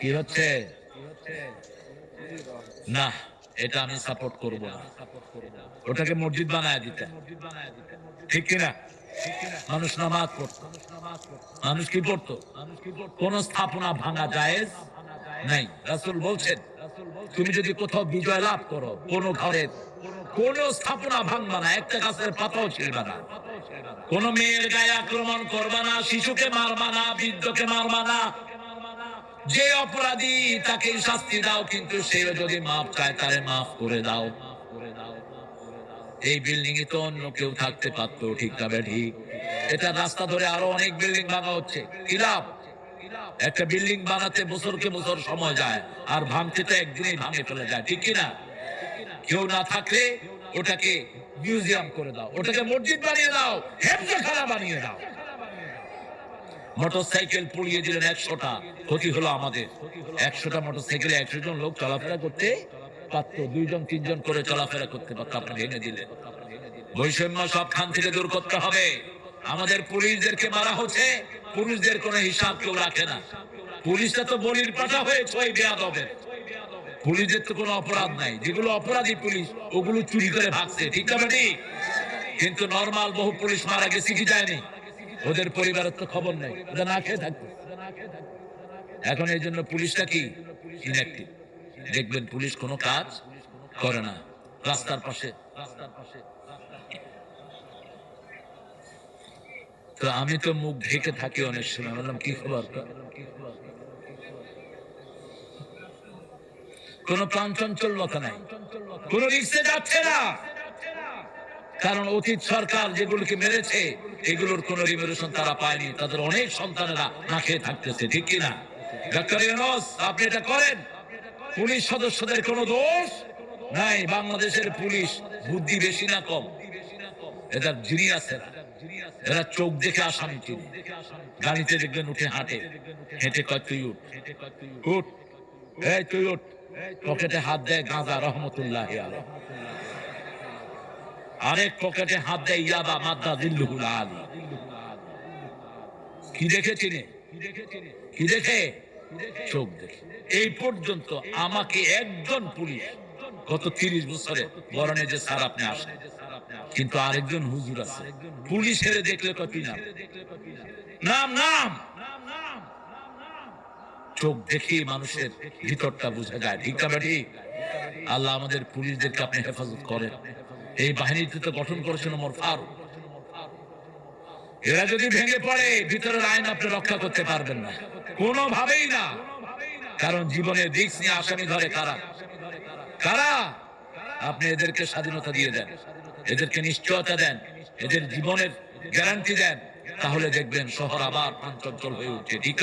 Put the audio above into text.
কি হচ্ছে, না, এটা আমি সাপোর্ট করব না। ওটাকে মসজিদ বানায় দিতে। ঠিক কিনা? মানুষ নামাজ পড়তো। মানুষ কি পড়তো? কোন স্থাপনা ভাঙা জায়েজ নাই। রাসূল বলছেন, তুমি যদি কোথাও বিজয় লাভ করো, কোন ঘরের কোন স্থাপনা ভাঙবা না, একটা গাছের পাতাও ছিড়বা না। কোন মেয়ের গায়ে আক্রমণ করবা না, শিশুকে মারবা না, বৃদ্ধকে মারবা না যে অপরাধী তাকে শাস্তি দাও, কিন্তু সে যদি মাফ চায়, তারে মাফ করে দাও। এই বিল্ডিং এ তো অন্য কেউ থাকতে পারতো, ঠিক না ঠিক এটা রাস্তা ধরে আরও অনেক বিল্ডিং ভাঙা হচ্ছে। কি একটা বিল্ডিং বানাতে বছরকে বছর সময় যায়, আর ভাঙতে তো একদিনেই ভাঙে ফেলে যায়, ঠিক কি না কেউ না থাকলে ওটাকে মিউজিয়াম করে দাও, ওটাকে মসজিদ বানিয়ে দাও হেফজখানা বানিয়ে দাও। মোটরসাইকেল পুড়িয়ে দিলেন একশোটা। ক্ষতি হলো আমাদের। একশোটা মোটরসাইকেলে একশো জন লোক চলাফেরা করতে পারত, দুইজন, তিনজন করে চলাফেরা করতে পারতো আপনি ভেঙে দিলেন। বৈষম্য সব খান থেকে দূর করতে হবে। আমাদের পুলিশদেরকে মারা হচ্ছে, পুলিশদের কোনো হিসাব কেউ রাখে না। পুলিশটা তো বলির পাঠা হয়েছে ওই পুলিশদের তো কোনো অপরাধ নাই। যেগুলো অপরাধী পুলিশ, ওগুলো চুরি করে ভাগছে। ঠিক না কিন্তু নর্মাল বহু পুলিশ মারা গেছে, কি যায়নি ওদের পরিবারের তো খবর নেই ওদের না খেয়ে থাকবে। এখন এই জন্য পুলিশটা কি? দেখবেন পুলিশ কোনো কাজ করে না। রাস্তার পাশে। তো আমি তো মুখ ঢেকে থাকি অনেক সময়। বললাম, কি খবর? কোন প্রাণ চঞ্চলতা নাই। কোন রিক্সে যাচ্ছে না। কারণ অতীত সরকার যেগুলোকে মেরেছে, এগুলোর কোন রিভলিউশন তারা পায়নি। তাদের অনেক সন্তানেরা না খেয়ে থাকতেছে, ঠিক কিনা? ডাক্তার আপনি এটা করেন? পুলিশ সদস্যদের কোনো দোষ? নাই, বাংলাদেশের পুলিশ বুদ্ধি বেশি না কম। এদের জিনিয়াসেরা এরা। চোখ দেখে আসামি চিনি গাড়িতে দেখবেন উঠে হাঁটে। হেঁটে কয়, তুই উঠ। উঠ। এই, তুই উঠ। পকেটে হাত দেয় গাঁজা, রহমতুল্লাহ আরেক পকেটে হাত দেয় ইয়াবা মাদ্দা দিল্লুহুল আলী। কি দেখে চিনে? কি দেখে? চোখ দেখে। এই পর্যন্ত আমাকে একজন পুলিশ গত তিরিশ বছরে বরণে যে স্যার আপনি আসেন। কিন্তু আরেকজন হুজুর আছে। পুলিশের দেখলে কত নাম? নাম নাম! চোখ দেখে মানুষের ভিতরটা বোঝা যায়। ঠিক ঠিক? আল্লাহ আমাদের পুলিশদেরকে আপনি হেফাজত করেন। এই বাহিনীতে তো গঠন করেছেন ওমর ফারুক। এরা যদি ভেঙে পড়ে, ভিতরের আইন আপনি রক্ষা করতে পারবেন না। কোনোভাবেই না। কারণ জীবনের রিক্স নিয়ে আসামি ধরে কারা? কারা? আপনি এদেরকে স্বাধীনতা দিয়ে দেন। এদেরকে নিশ্চয়তা দেন। এদের জীবনের গ্যারান্টি দেন। তাহলে দেখবেন শহর আবার প্রাঞ্চঞ্চল হয়ে উঠছে। ঠিক?